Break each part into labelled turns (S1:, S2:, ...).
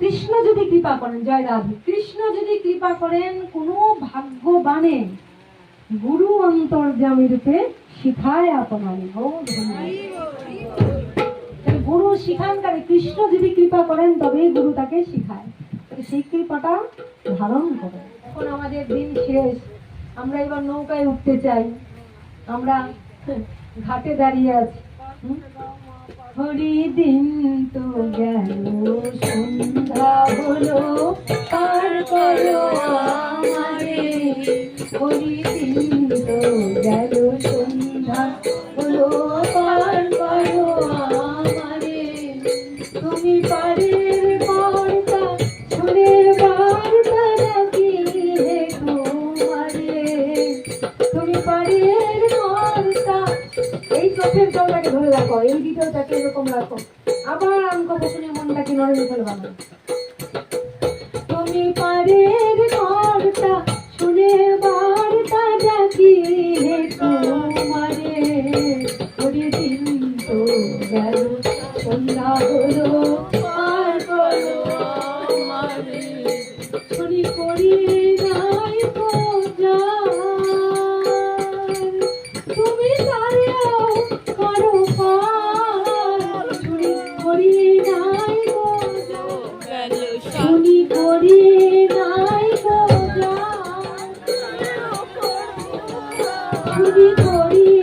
S1: কৃষ্ণ যদি কৃপা করেন, জয় রাধে। কৃষ্ণ যদি কৃপা করেন, কোনো ভাগ্যবানে গুরু অন্তর্যামী রূপে শিখায় আপনারে গুরু শিখানকারী কৃষ্ণ যদি কৃপা করেন, তবেই গুরু তাকে শিখায়। সেই কৃপাটা ধারণ করে। এখন আমাদের দিন শেষ। আমরা এবার নৌকায় উঠতে চাই। আমরা ঘাটে দাঁড়িয়ে আছি। হরি দিন তো গেল। পার তুমি পারের বার্তা সুরের বার্তা তুমি পারের বার্তা এই চোখের জলটাকে ধরে রাখো এই ভিডিওটাকে এরকম রাখো আবার অঙ্ক বসনে মনটাকে নড়ে ফেলবা তুমি পারের শুনি করি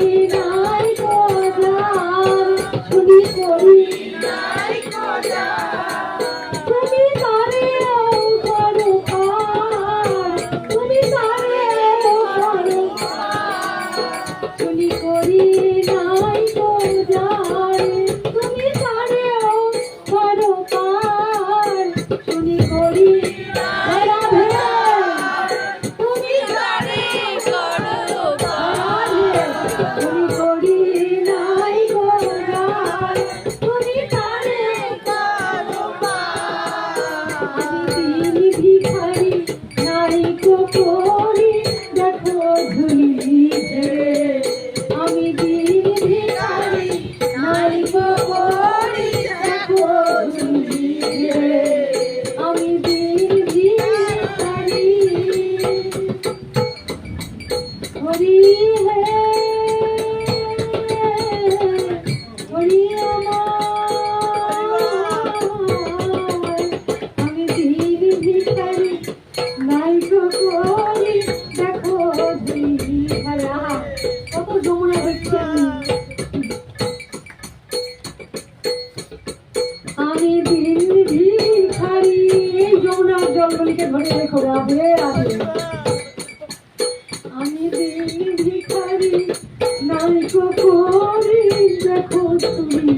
S1: জলগুলিকে ধরে রেখো রাধে রাধে। আমি দিন ভিখারি নাই করি দেখো তুমি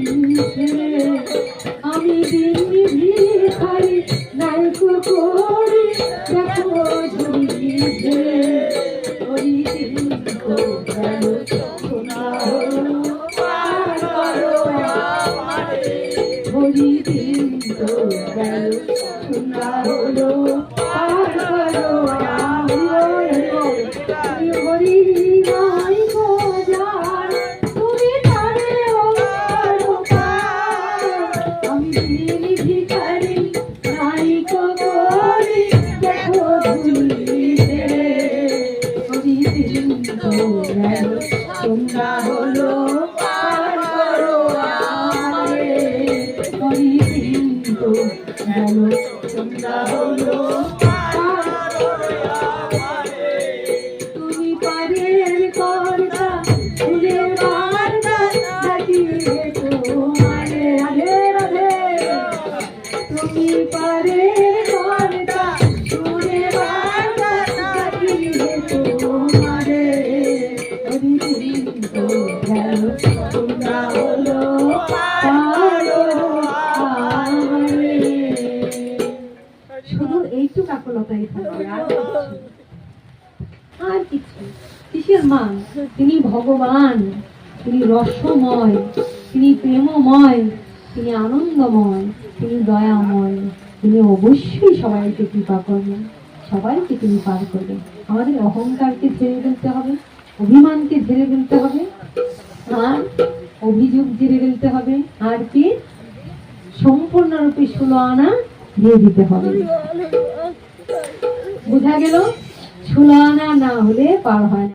S1: আমি দিন সোনা হলো পার করো তারেও করো পার আমি দিন থাকবে আর কিছু কিসের মান তিনি ভগবান, তিনি রসময়, তিনি প্রেমময়, তিনি আনন্দময়, তিনি দয়াময়, তিনি অবশ্যই সবাইকে কৃপা করবেন, সবাইকে তিনি পার করবেন। আমাদের অহংকারকে ছেড়ে ফেলতে হবে, অভিমানকে ঝেড়ে ফেলতে হবে, আর অভিযোগ ঝেড়ে ফেলতে হবে, আর কি? সম্পূর্ণরূপে ষোলো আনা দিয়ে দিতে হবে। বোঝা গেল ষোলো না হলে পার হয় না।